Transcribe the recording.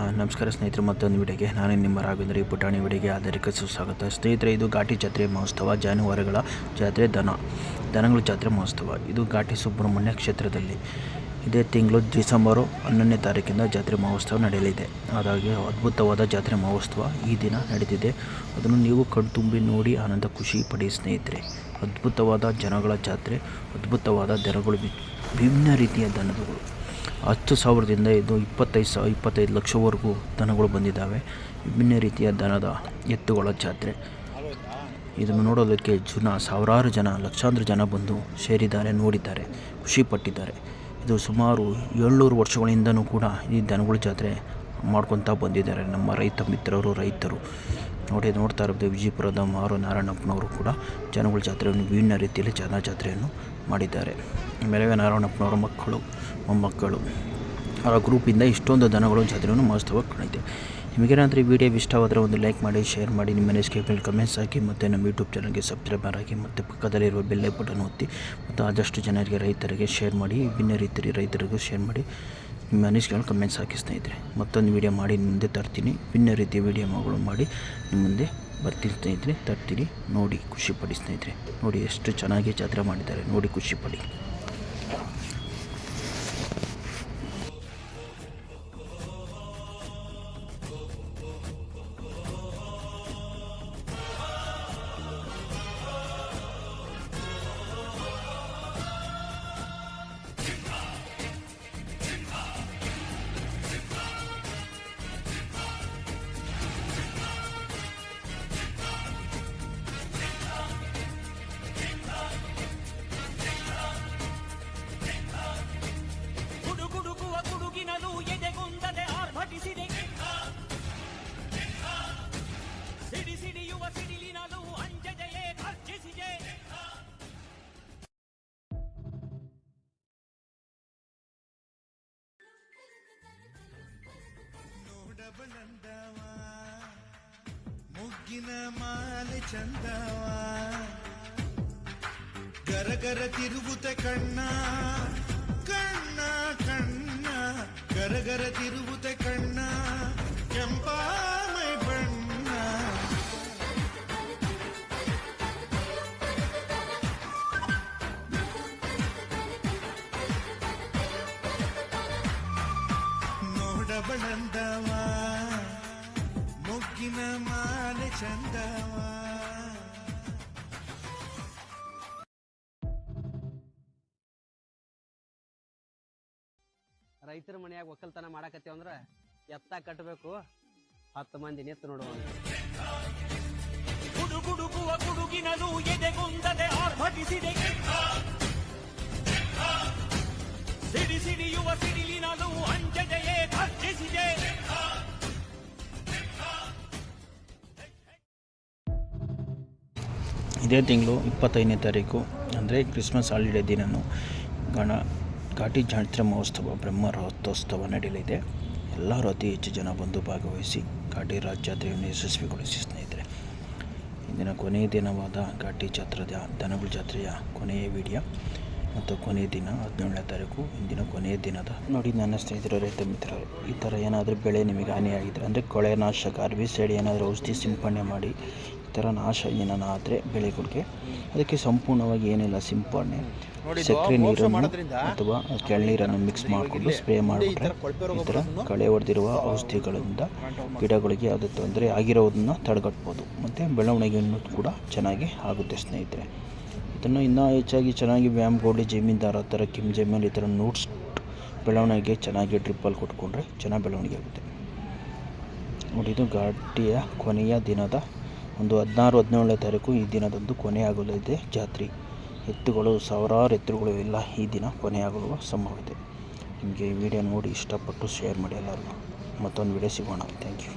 ನಮಸ್ಕಾರ ಸ್ನೇಹಿತರೆ, ಮತ್ತೊಂದು ವಿಡಿಯೋಗೆ ನಾನು ನಿಮ್ಮ ರಾಘವೇಂದ್ರ ಈ ಪುಟಾಣಿ ವಿಡಿಯೋಗೆ ಆಧಾರಿಕ ಸುಸ್ವಾಗತ. ಸ್ನೇಹಿತರೆ, ಇದು ಘಾಟಿ ಜಾತ್ರೆ ಮಹೋತ್ಸವ, ಜಾನುವಾರುಗಳ ಜಾತ್ರೆ, ದನ, ದನಗಳ ಜಾತ್ರೆ ಮಹೋತ್ಸವ. ಇದು ಘಾಟಿ ಸುಬ್ರಹ್ಮಣ್ಯ ಕ್ಷೇತ್ರದಲ್ಲಿ ಇದೇ ತಿಂಗಳು ಡಿಸೆಂಬರು ಹನ್ನೊಂದನೇ ತಾರೀಕಿಂದ ಜಾತ್ರೆ ಮಹೋತ್ಸವ ನಡೆಯಲಿದೆ. ಹಾಗಾಗಿ ಅದ್ಭುತವಾದ ಜಾತ್ರೆ ಮಹೋತ್ಸವ ಈ ದಿನ ನಡೆದಿದೆ. ಅದನ್ನು ನೀವು ಕಣ್ತುಂಬಿ ನೋಡಿ ಆನಂದ, ಖುಷಿ ಪಡಿ ಸ್ನೇಹಿತರೆ. ಅದ್ಭುತವಾದ ಜನಗಳ ಜಾತ್ರೆ, ಅದ್ಭುತವಾದ ದನಗಳು ವಿಭಿನ್ನ ರೀತಿಯ ದನಗಳು. ಹತ್ತು ಸಾವಿರದಿಂದ ಇದು ಇಪ್ಪತ್ತೈದು ಸಾವಿರ ಇಪ್ಪತ್ತೈದು ಲಕ್ಷವರೆಗೂ ದನಗಳು ಬಂದಿದ್ದಾವೆ. ವಿಭಿನ್ನ ರೀತಿಯ ದನದ ಎತ್ತುಗಳ ಜಾತ್ರೆ. ಇದನ್ನು ನೋಡೋದಕ್ಕೆ ಜನ, ಸಾವಿರಾರು ಜನ, ಲಕ್ಷಾಂತರ ಜನ ಬಂದು ಸೇರಿದ್ದಾರೆ, ನೋಡಿದ್ದಾರೆ, ಖುಷಿಪಟ್ಟಿದ್ದಾರೆ. ಇದು ಸುಮಾರು ಏಳ್ನೂರು ವರ್ಷಗಳಿಂದನೂ ಕೂಡ ಈ ದನಗಳ ಜಾತ್ರೆ ಮಾಡ್ಕೊತಾ ಬಂದಿದ್ದಾರೆ ನಮ್ಮ ರೈತ ಮಿತ್ರರು, ರೈತರು. ನೋಡಿ ನೋಡ್ತಾ ಇರೋದು ವಿಜಯಪುರದ ಮಾರು ನಾರಾಯಣಪ್ಪನವರು ಕೂಡ ಜನಗಳ ಜಾತ್ರೆಯನ್ನು ವಿಭಿನ್ನ ರೀತಿಯಲ್ಲಿ ಜನ ಜಾತ್ರೆಯನ್ನು ಮಾಡಿದ್ದಾರೆ. ಮೆರವೆ ನಾರಾಯಣಪ್ಪನವರ ಮಕ್ಕಳು, ಮೊಮ್ಮಕ್ಕಳು, ಅವರ ಗ್ರೂಪಿಂದ ಇಷ್ಟೊಂದು ದನಗಳು ಜಾತ್ರೆಯನ್ನು ಮಹೋತ್ಸವ ಕಾಣಿದೆ ನಿಮಗೇನಾದರೂ ಈ ವಿಡಿಯೋ ಇಷ್ಟವಾದರೆ ಒಂದು ಲೈಕ್ ಮಾಡಿ ಶೇರ್ ಮಾಡಿ, ನಿಮ್ಮ ಅನಿಸಿಕೆ ಮೇಲೆ ಕಮೆಂಟ್ಸ್ ಹಾಕಿ ಮತ್ತು ನಮ್ಮ ಯೂಟ್ಯೂಬ್ ಚಾನಲ್ಗೆ ಸಬ್ಸ್ಕ್ರೈಬರ್ ಆಗಿ ಮತ್ತು ಪಕ್ಕದಲ್ಲಿರುವ ಬೆಲ್ ಬಟನ್ ಒತ್ತಿ ಮತ್ತು ಆದಷ್ಟು ಜನರಿಗೆ, ರೈತರಿಗೆ ಶೇರ್ ಮಾಡಿ, ವಿಭಿನ್ನ ರೀತಿಯಲ್ಲಿ ರೈತರಿಗೂ ಶೇರ್ ಮಾಡಿ. ಅನಿಸಿಕೆಗಳು ಕಮೆಂಟ್ಸ್ ಹಾಕಿ ಸ್ನೇಹಿತರೆ. ಮತ್ತೊಂದು ವಿಡಿಯೋ ಮಾಡಿ ಮುಂದೆ ತರ್ತೀನಿ. ಭಿನ್ನ ರೀತಿಯ ವಿಡಿಯೋಗಳು ಮಾಡಿ, ನಿಮ್ಮ ಮುಂದೆ ಬರ್ತೀನಿ ಸ್ನೇಹಿತರೆ. ತರ್ತೀನಿ. ನೋಡಿ ಖುಷಿಪಡಿ ಸ್ನೇಹಿತರೆ. ನೋಡಿ ಎಷ್ಟು ಚೆನ್ನಾಗಿ ಜಾತ್ರೆ ಮಾಡಿದ್ದಾರೆ. ನೋಡಿ ಖುಷಿಪಡಿ ನೋಡಬಳಂದವ ಮುಗ್ಗಿನ ಮಾಲೆ ಚಂದವ. ಗರಗರ ತಿರುಗುತ್ತ ಕಣ್ಣ ಕಣ್ಣ ಕಣ್ಣ. ಗರಗರ ತಿರುಗುತ್ತ ಕಣ್ಣ, ಕೆಂಪಾಮೈ ಬಣ್ಣ. ನೋಡಬಳಂದವ ಚಂದವ. ರೈತರ ಮನೆಯಾಗ ಒಕ್ಕಲ್ತನ ಮಾಡಾಕತ್ತೇವ ಅಂದ್ರ ಎತ್ತ ಕಟ್ಟಬೇಕು ಹತ್ತು ಮಂದಿ ನಿತ್ತು ನೋಡುವ ಗುಡುಗುಡುಗುವ ಗುಡುಗಿನಲು ಎದೆಗುಂದದೆ ಆರ್ಭಟಿಸಿದೆ. ಸಿಡಿ ಸಿಡಿಯುವ ಸಿಡಿಲಿನಲು ಅಂಜದೆಯೇ ಗರ್ಜಿಸಿದೆ ಇದೇ ತಿಂಗಳು ಇಪ್ಪತ್ತೈದನೇ ತಾರೀಕು, ಅಂದರೆ ಕ್ರಿಸ್ಮಸ್ ಹಾಲಿಡೇ ದಿನನು ಗಣ ಘಾಟಿ ಜಾತ್ರೆ ಮಹೋತ್ಸವ, ಬ್ರಹ್ಮ ರಥೋತ್ಸವ ನಡೆಯಲಿದೆ. ಎಲ್ಲರೂ ಅತಿ ಹೆಚ್ಚು ಜನ ಬಂದು ಭಾಗವಹಿಸಿ ಘಾಟಿ ರಾಜ್ಯಾತ್ರೆಯನ್ನು ಯಶಸ್ವಿಗೊಳಿಸಿ ಸ್ನೇಹಿತರೆ. ಇಂದಿನ ಕೊನೆಯ ದಿನವಾದ ಘಾಟಿ ಜಾತ್ರೆಯ ದನಗಳ ಜಾತ್ರೆಯ ಕೊನೆಯ ವಿಡಿಯೋ ಮತ್ತು ಕೊನೆಯ ದಿನ ಹದಿನೇಳನೇ ತಾರೀಕು, ಇಂದಿನ ಕೊನೆಯ ದಿನದ ನೋಡಿ ನನ್ನ ಸ್ನೇಹಿತರು, ರೈತ ಮಿತ್ರರು, ಈ ಥರ ಏನಾದರೂ ಬೆಳೆ ನಿಮಗೆ ಹಾನಿಯಾಗಿದ್ದರೆ ಅಂದರೆ ಕೊಳೆ ನಾಶಕ ಅರ್ಬಿಸೈಡ್ ಏನಾದರೂ ಔಷಧಿ ಸಿಂಪಡಣೆ ಮಾಡಿ ಥರ ನಾಶ ಏನಾನ ಆದರೆ ಬೆಳೆಗಳಿಗೆ ಅದಕ್ಕೆ ಸಂಪೂರ್ಣವಾಗಿ ಏನೆಲ್ಲ ಸಿಂಪಡಣೆ ಸಕ್ಕರೆ ನೀರನ್ನು ಅಥವಾ ಕೆಳನೀರನ್ನು ಮಿಕ್ಸ್ ಮಾಡಿಕೊಂಡು ಸ್ಪ್ರೇ ಮಾಡಿಬಿಟ್ರೆ ಈ ಥರ ಕಳೆ ಹೊಡೆದಿರುವ ಔಷಧಿಗಳಿಂದ ಗಿಡಗಳಿಗೆ ಅದು ತೊಂದರೆ ಆಗಿರೋದನ್ನು ತಡೆಗಟ್ಬೋದು. ಮತ್ತು ಬೆಳವಣಿಗೆಯನ್ನು ಕೂಡ ಚೆನ್ನಾಗಿ ಆಗುತ್ತೆ ಸ್ನೇಹಿತರೆ. ಇದನ್ನು ಇನ್ನೂ ಹೆಚ್ಚಾಗಿ ಚೆನ್ನಾಗಿ ವ್ಯಾಮ್ ಗೋಲ್ಡ್ ಜಮೀನ್ದಾರ ಥರ ಕಿಮ್ ಜಮೀನ್ ಈ ಥರ ನೋಟ್ಸ್ ಬೆಳವಣಿಗೆ ಚೆನ್ನಾಗಿ ಡ್ರಿಪ್ಪಲ್ಲಿ ಕೊಟ್ಕೊಂಡ್ರೆ ಚೆನ್ನಾಗಿ ಬೆಳವಣಿಗೆ ಆಗುತ್ತೆ. ನೋಡಿ ಇದು ಘಾಟಿಯ ಕೊನೆಯ ದಿನದ ಒಂದು ಹದಿನಾರು, ಹದಿನೇಳನೇ ತಾರೀಕು ಈ ದಿನದಂದು ಕೊನೆಯಾಗಲಿದೆ ಜಾತ್ರೆ. ಎತ್ತುಗಳು, ಸಾವಿರಾರು ಎತ್ತುಗಳು ಎಲ್ಲ ಈ ದಿನ ಕೊನೆಯಾಗುವ ಇದೆ ನಿಮಗೆ ಈ ವಿಡಿಯೋ ನೋಡಿ ಇಷ್ಟಪಟ್ಟು ಶೇರ್ ಮಾಡಿ ಎಲ್ಲರಿಗೂ. ಮತ್ತೊಂದು ವಿಡಿಯೋ ಸಿಗೋಣ. Thank you